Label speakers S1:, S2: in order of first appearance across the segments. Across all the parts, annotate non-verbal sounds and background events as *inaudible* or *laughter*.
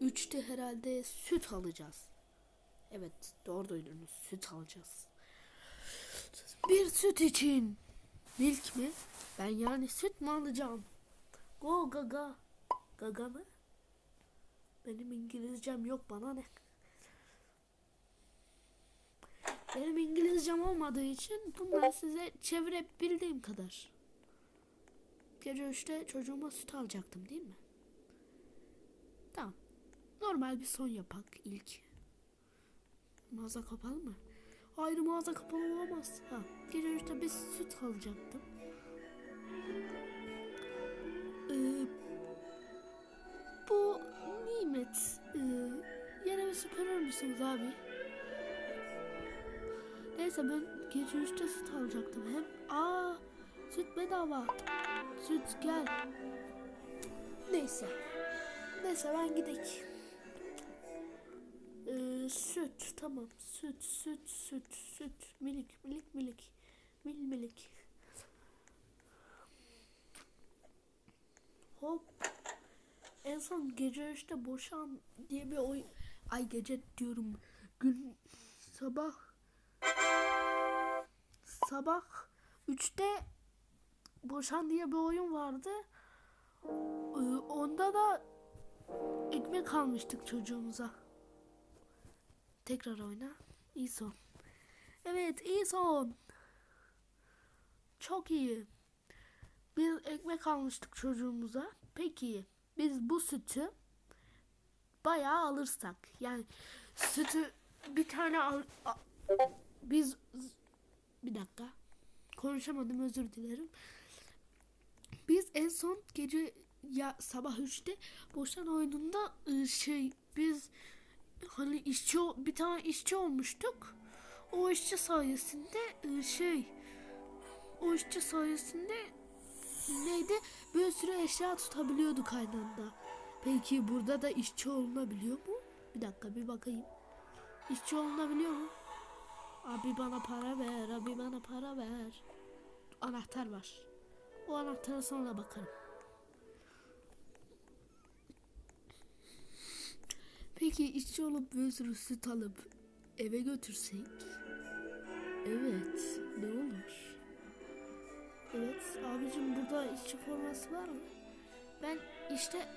S1: Üçte herhalde süt alacağız. Evet doğru duydunuz süt alacağız. Bir süt için. Milk mi? Ben yani süt mü alacağım? Go gaga. Gaga mı? Benim İngilizcem yok bana ne? Benim İngilizcem olmadığı için bunları size çevirebildiğim kadar. Gece üçte çocuğuma süt alacaktım değil mi? Normal bir son yapak ilk. Mağaza kapalı mı? Hayır mağaza kapalı olamaz. Ha, gece üçte bir süt alacaktım. Ee, bu nimet e, yerime süpürür müsünüz abi? Neyse ben gece üçte süt alacaktım. Hem aa süt bedava. Süt gel. Neyse. Neyse ben gideyim. Süt tamam. Süt süt süt süt. Milik milik milik. Mil milik. Hop. En son gece işte boşan diye bir oyun. Ay gece diyorum. Gün sabah sabah 3'te Boşan diye bir oyun vardı. Ee, Onda da ekmek almıştık çocuğumuza. Tekrar oyna. İyi son. Evet iyi son. Çok iyi. Biz ekmek almıştık çocuğumuza. Peki biz bu sütü bayağı alırsak yani sütü bir tane al, biz bir dakika konuşamadım özür dilerim. Biz en son gece ya sabah 3'te boşan oyununda ı, şey biz hani işçi bir tane işçi olmuştuk. O işçi sayesinde ı, şey o işçi sayesinde neydi bir sürü eşya tutabiliyorduk aynı anda. Peki burada da işçi olunabiliyor mu? Bir dakika bir bakayım. İşçi olunabiliyor mu? Abi bana para ver, abi bana para ver. Anahtar var. O anahtara sonra bakarım. Peki işçi olup bir sürü süt alıp eve götürsek? Evet, ne olur? Evet, abicim burada işçi forması var mı? Ben işte...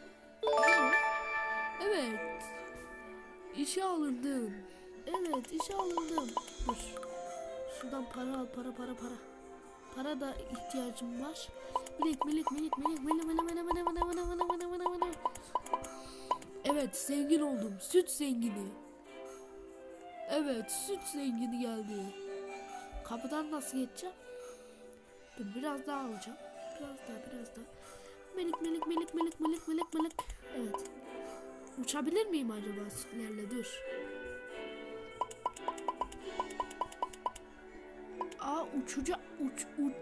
S1: Evet. İşe alındım. Evet, işe alındım. Dur. Şuradan para al, para, para, para. Para da ihtiyacım var. Minik, minik, minik, minik, minik, minik, minik, minik, minik, minik, minik, minik, minik. Evet, zengin oldum. Süt zengini. Evet, süt zengini geldi. Kapıdan nasıl geçeceğim? Dur, biraz daha alacağım. Biraz daha, biraz daha. Minik, minik, minik, minik, minik, minik, minik. Evet. Uçabilir miyim acaba sütlerle? Dur. Aa uçuca uç uç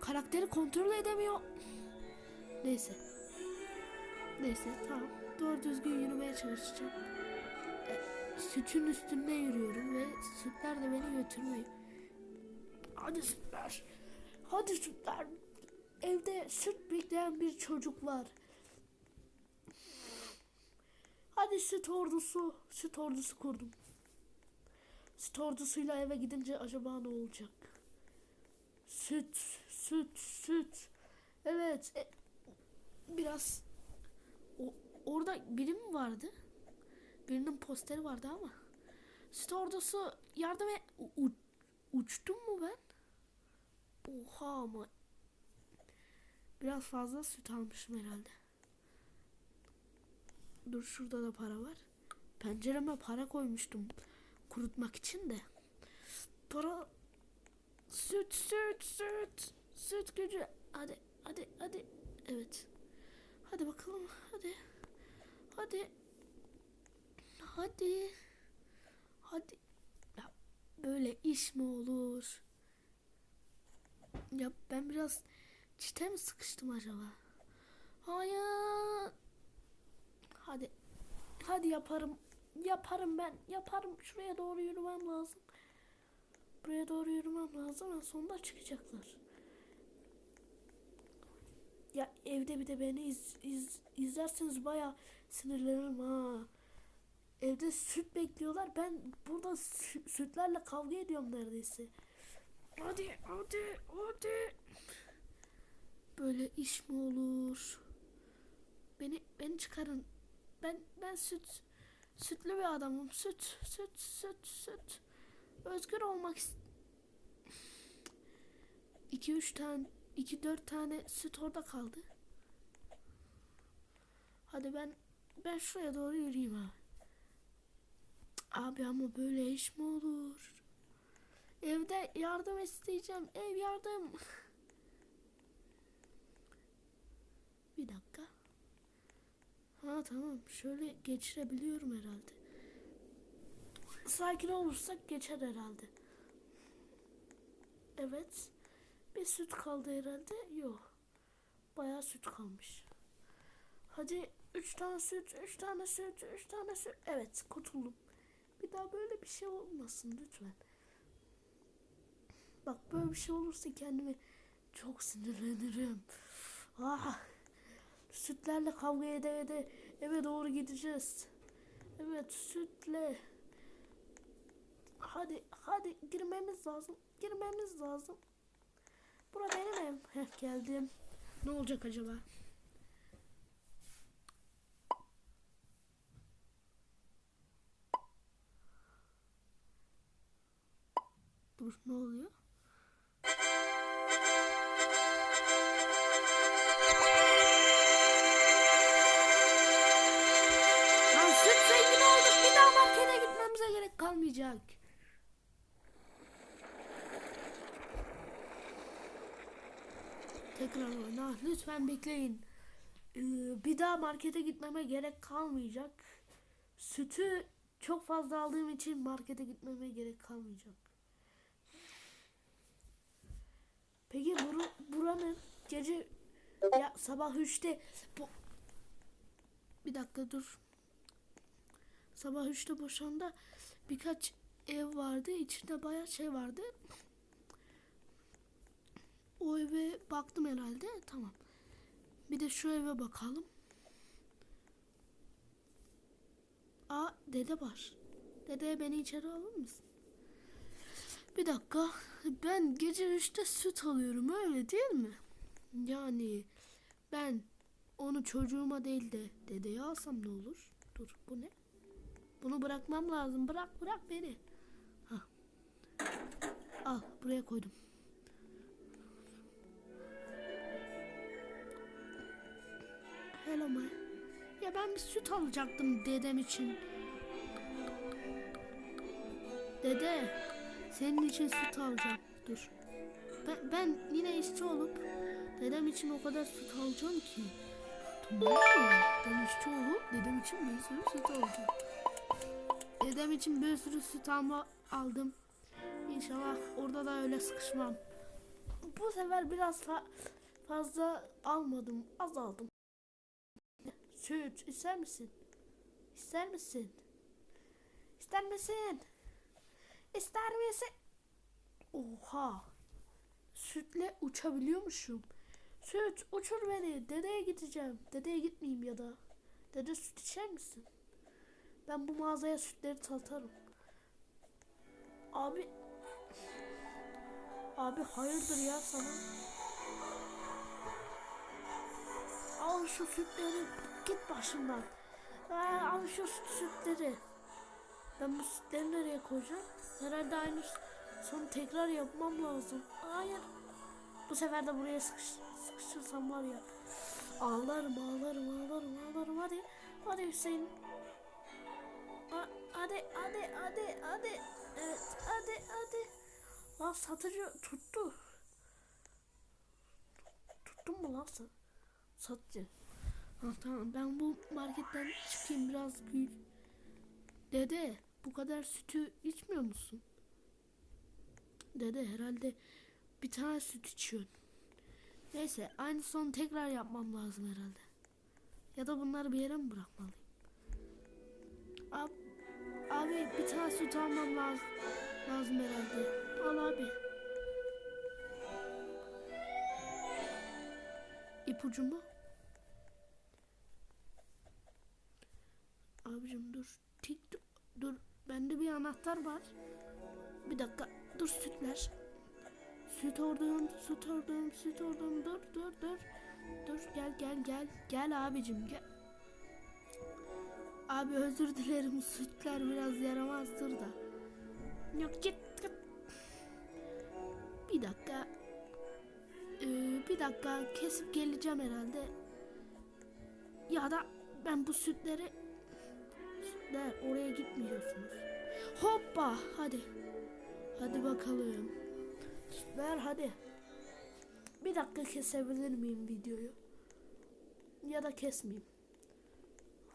S1: karakteri kontrol edemiyor. Neyse. Neyse tamam. Doğru düzgün yürümeye çalışacağım. E, sütün üstünde yürüyorum ve sütler de beni götürmüyor. Hadi sütler. Hadi sütler. Evde süt bekleyen bir çocuk var. Hadi süt ordusu. Süt ordusu kurdum. Süt ordusuyla eve gidince acaba ne olacak? Süt, süt, süt. Evet. e, biraz orada biri mi vardı? Birinin posteri vardı ama. Süt ordusu yardım et. U- uçtum mu ben? Oha ama. Biraz fazla süt almışım herhalde. Dur şurada da para var. Pencereme para koymuştum kurutmak için de. Para süt süt süt süt gücü. Hadi hadi hadi. Evet. Hadi bakalım hadi. Hadi. Hadi. Hadi. Ya böyle iş mi olur? Ya ben biraz çite mi sıkıştım acaba? Hayır. Hadi. Hadi yaparım. Yaparım ben. Yaparım. Şuraya doğru yürümem lazım. Buraya doğru yürümem lazım. En sonunda çıkacaklar. Ya evde bir de beni iz, iz, izlerseniz baya sinirlenirim ha. Evde süt bekliyorlar. Ben burada sü- sütlerle kavga ediyorum neredeyse. Hadi hadi hadi. Böyle iş mi olur? Beni beni çıkarın. Ben ben süt sütlü bir adamım. Süt süt süt süt. Özgür olmak ist 2 3 tane 2 4 tane süt orada kaldı. Hadi ben ben şuraya doğru yürüyeyim abi. Abi ama böyle iş mi olur? Evde yardım isteyeceğim. Ev yardım. *laughs* Bir dakika. Ha tamam. Şöyle geçirebiliyorum herhalde. Sakin olursak geçer herhalde. Evet. Bir süt kaldı herhalde. Yok. Bayağı süt kalmış. Hadi üç tane süt, üç tane süt, üç tane süt. Evet kurtuldum. Bir daha böyle bir şey olmasın lütfen. Bak böyle bir şey olursa kendimi çok sinirlenirim. Ah, sütlerle kavga ede ede eve doğru gideceğiz. Evet sütle. Hadi hadi girmemiz lazım. Girmemiz lazım. Bura benim evim. Heh geldim. Ne olacak acaba? Dur ne oluyor? Lan süt zengin olduk. Bir daha markete gitmemize gerek kalmayacak. Tekrar oyna. Lütfen bekleyin. Ee, bir daha markete gitmeme gerek kalmayacak. Sütü çok fazla aldığım için markete gitmeme gerek kalmayacak. Peki buru, buranın gece ya sabah 3'te bu bir dakika dur. Sabah 3'te boşanda birkaç ev vardı. İçinde bayağı şey vardı. O eve baktım herhalde. Tamam. Bir de şu eve bakalım. Aa dede var. Dede beni içeri alır mısın? Bir dakika. Ben gece 3'te süt alıyorum öyle değil mi? Yani ben onu çocuğuma değil de dedeye alsam ne olur? Dur bu ne? Bunu bırakmam lazım. Bırak bırak beni. Hah. Al buraya koydum. Hello my. Ya ben bir süt alacaktım dedem için. Dede, senin için süt alacağım. Dur. Ben, ben yine işçi olup dedem için o kadar süt alacağım ki. Tamam mı? Ben işçi olup dedem için bir sürü süt alacağım. Dedem için bir sürü süt alma aldım. İnşallah orada da öyle sıkışmam. Bu sefer biraz fa- fazla almadım. Az aldım. Süt ister misin? İster misin? İster misin? İster misin? Oha. Sütle uçabiliyormuşum. Süt uçur beni. Dedeye gideceğim. Dedeye gitmeyeyim ya da. Dede süt içer misin? Ben bu mağazaya sütleri satarım. Abi. Abi hayırdır ya sana? Al şu sütleri. Git başımdan. Al şu süt- sütleri. Ben bu sütleri nereye koyacağım? Herhalde aynı sonu tekrar yapmam lazım. Hayır. Bu sefer de buraya sıkış, sıkışırsam var ya. Ağlarım ağlarım ağlarım ağlarım hadi. Hadi Hüseyin. Ha- Hadi hadi hadi hadi. Evet hadi hadi. Lan satıcı tuttu. Tuttun mu lan sen? Satıcı. Ha, tamam ben bu marketten çıkayım biraz gül. Dede bu kadar sütü içmiyor musun? Dede herhalde bir tane süt içiyorsun. Neyse aynı sonu tekrar yapmam lazım herhalde. Ya da bunları bir yere mi bırakmalıyım? Abi, abi bir tane süt almam lazım, lazım herhalde. Al abi. ipucu mu? Abicim dur. Tik dur. dur. Bir anahtar var. Bir dakika. Dur sütler. Süt oradan, süt oradan, süt oradan. Dur, dur, dur. Dur gel gel gel. Gel abicim gel. Abi özür dilerim sütler biraz yaramazdır da. Yok git git. Bir dakika. Ee, bir dakika kesip geleceğim herhalde. Ya da ben bu sütleri sütler oraya gitmiyorsunuz. Hoppa hadi. Hadi bakalım. Sütler hadi. Bir dakika kesebilir miyim videoyu? Ya da kesmeyeyim.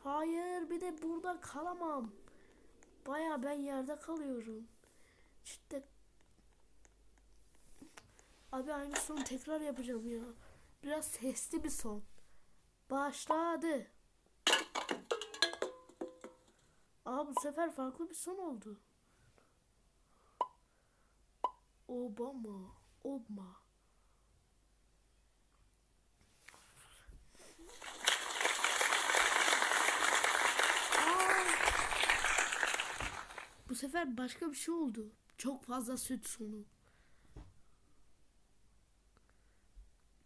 S1: Hayır bir de burada kalamam. Baya ben yerde kalıyorum. İşte Abi aynı son tekrar yapacağım ya. Biraz sesli bir son. Başladı. Aa bu sefer farklı bir son oldu. Obama. Obama. Bu sefer başka bir şey oldu. Çok fazla süt sonu.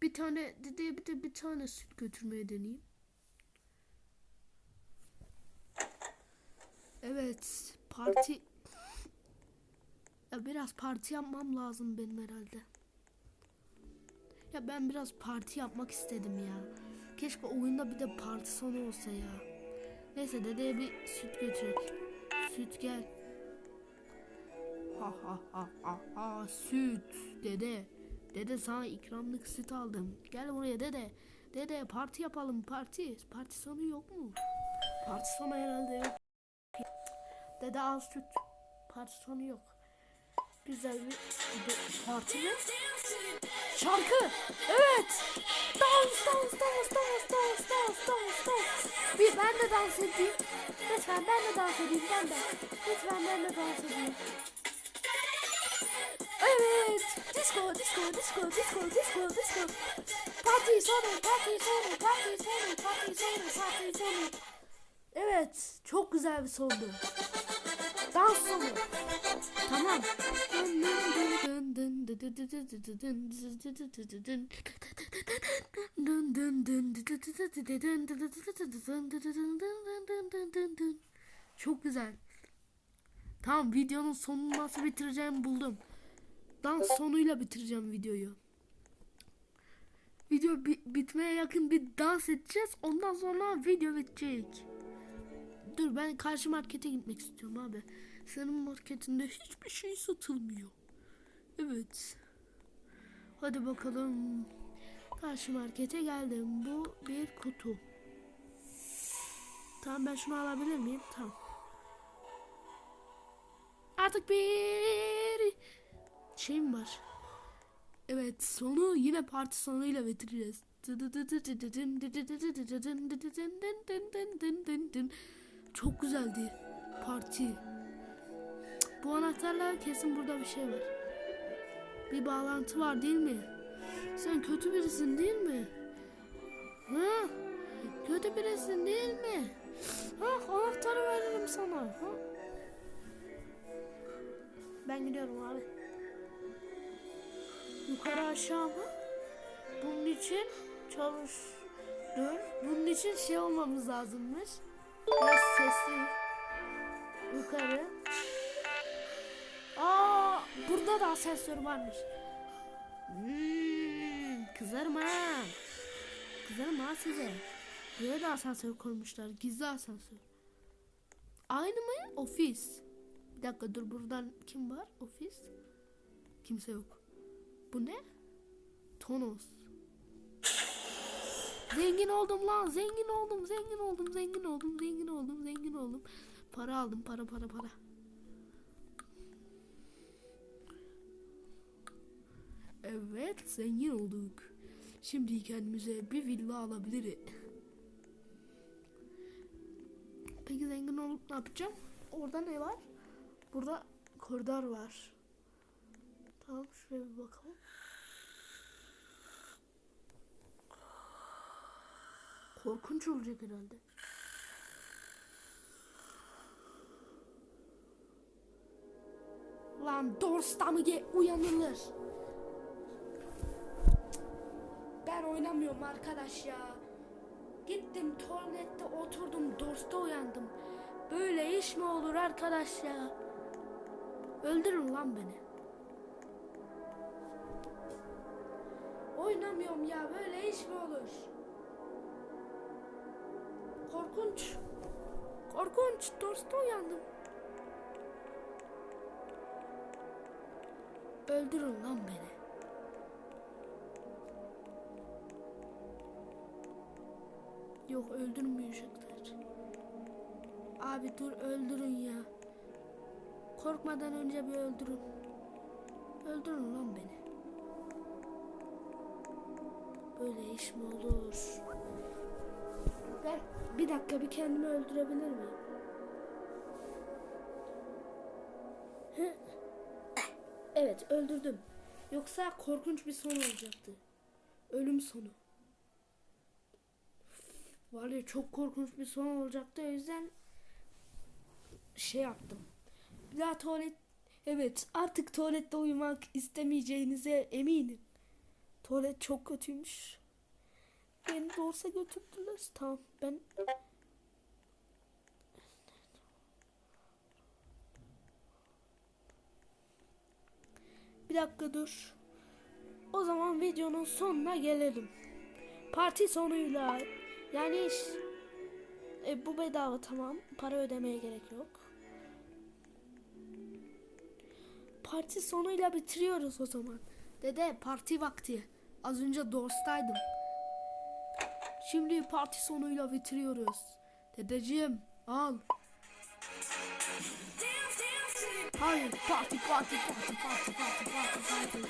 S1: Bir tane dedeye bir de bir tane süt götürmeye deneyeyim. Evet, parti ya biraz parti yapmam lazım benim herhalde. Ya ben biraz parti yapmak istedim ya. Keşke oyunda bir de parti sonu olsa ya. Neyse dedeye bir süt götürek. Süt gel. Ha ha ha ha ha süt dede. Dede sana ikramlık süt aldım. Gel buraya dede. Dede parti yapalım parti. Parti sonu yok mu? Parti sonu herhalde yok. Dede al süt. Parti sonu yok. Güzel bir parti mi? Şarkı. Evet. Dans dans dans dans dans dans dans dans. Bir ben de dans edeyim. Lütfen ben de dans edeyim ben de. Lütfen ben de dans edeyim. Evet. Disco, disco, disco, disco, disco, disco. Parti sonu, parti sonu, parti sonu, parti sonu, parti sonu. Evet, çok güzel bir sondu. Sonu. Tamam. Çok güzel. Tamam videonun sonunu nasıl bitireceğimi buldum. Dans sonuyla bitireceğim videoyu. Video bi- bitmeye yakın bir dans edeceğiz. Ondan sonra video bitecek. Dur ben karşı markete gitmek istiyorum abi. Senin marketinde hiçbir şey satılmıyor. Evet. Hadi bakalım. Karşı markete geldim. Bu bir kutu. Tamam ben şunu alabilir miyim? Tamam. Artık bir şeyim var. Evet sonu yine parti sonuyla bitireceğiz. Çok güzeldi parti. Bu anahtarla kesin burada bir şey var. Bir bağlantı var değil mi? Sen kötü birisin değil mi? Ha? Kötü birisin değil mi? Ha, anahtarı veririm sana. Ha? Ben gidiyorum abi. Yukarı aşağı mı? Bunun için çalış. Dur. Bunun için şey olmamız lazımmış. Biraz sesli. Yukarı. Burada da asansör varmış. Hmm, kızarım ha. Kızarım ha size. Buraya da asansör koymuşlar. Gizli asansör. Aynı mı? Ofis. Bir dakika dur buradan kim var? Ofis. Kimse yok. Bu ne? Tonos. Zengin oldum lan. Zengin oldum. Zengin oldum. Zengin oldum. Zengin oldum. Zengin oldum. Para aldım. Para para para. Evet. Zengin olduk. Şimdi kendimize bir villa alabiliriz. Peki zengin olup ne yapacağım? Orada ne var? Burada koridor var. Tamam şuraya bir bakalım. Korkunç olacak herhalde. Lan Dorsta mı ge- uyanılır? Ben oynamıyorum arkadaş ya. Gittim tuvalette oturdum Dorsta uyandım. Böyle iş mi olur arkadaş ya? Öldürün lan beni. Oynamıyorum ya böyle iş mi olur? Korkunç. Korkunç. Dorsta uyandım. Öldürün lan beni. Yok öldürmeyecekler. Abi dur öldürün ya. Korkmadan önce bir öldürün. Öldürün lan beni. Böyle iş mi olur? Ben bir dakika bir kendimi öldürebilir miyim? Evet öldürdüm. Yoksa korkunç bir son olacaktı. Ölüm sonu. Var ya çok korkunç bir son olacaktı. O yüzden şey yaptım. Bir daha tuvalet... Evet artık tuvalette uyumak istemeyeceğinize eminim. Tuvalet çok kötüymüş. Beni de götürdüler. Tamam ben... Bir dakika dur. O zaman videonun sonuna gelelim. Parti sonuyla yani iş- e, bu bedava tamam. Para ödemeye gerek yok. Parti sonuyla bitiriyoruz o zaman. Dede parti vakti. Az önce Dors'taydım. Şimdi parti sonuyla bitiriyoruz. Dedeciğim al. Hayır parti parti parti parti parti parti parti.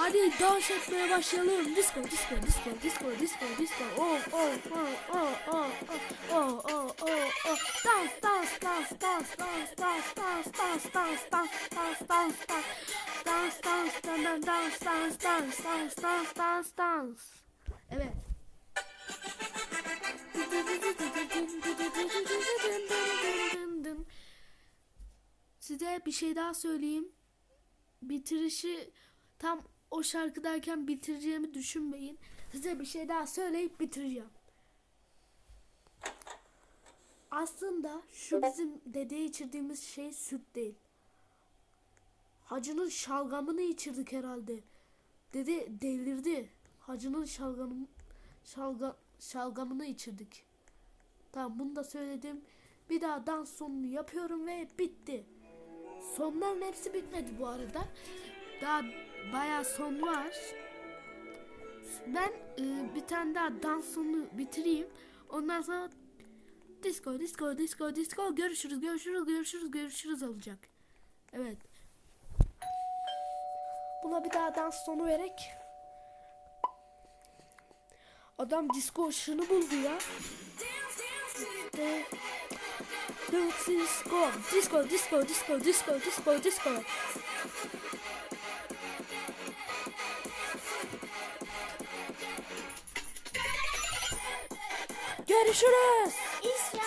S1: Hadi dans etmeye başlayalım. Disco disco disco disco disco disco. Oh oh oh oh oh oh oh oh oh. Dans dans dans dans dans dans dans dans dans dans dans dans dans. Dans dans dans dans dans dans dans dans dans dans. Evet. Size bir şey daha söyleyeyim. Bitirişi tam o şarkıdayken bitireceğimi düşünmeyin. Size bir şey daha söyleyip bitireceğim. Aslında şu bizim dedeye içirdiğimiz şey süt değil. Hacının şalgamını içirdik herhalde. Dede delirdi. Hacının şalgamı, şalga, şalgamını içirdik. Tamam bunu da söyledim. Bir daha dans sonunu yapıyorum ve bitti. Sonların hepsi bitmedi bu arada. Daha bayağı son var. Ben e, bir tane daha dans sonunu bitireyim. Ondan sonra disco disco disco disco görüşürüz görüşürüz görüşürüz görüşürüz olacak. Evet. Buna bir daha dans sonu vererek Adam disco ışığını buldu ya. Disco, disco, disco, disco, disco, disco, disco. Görüşürüz.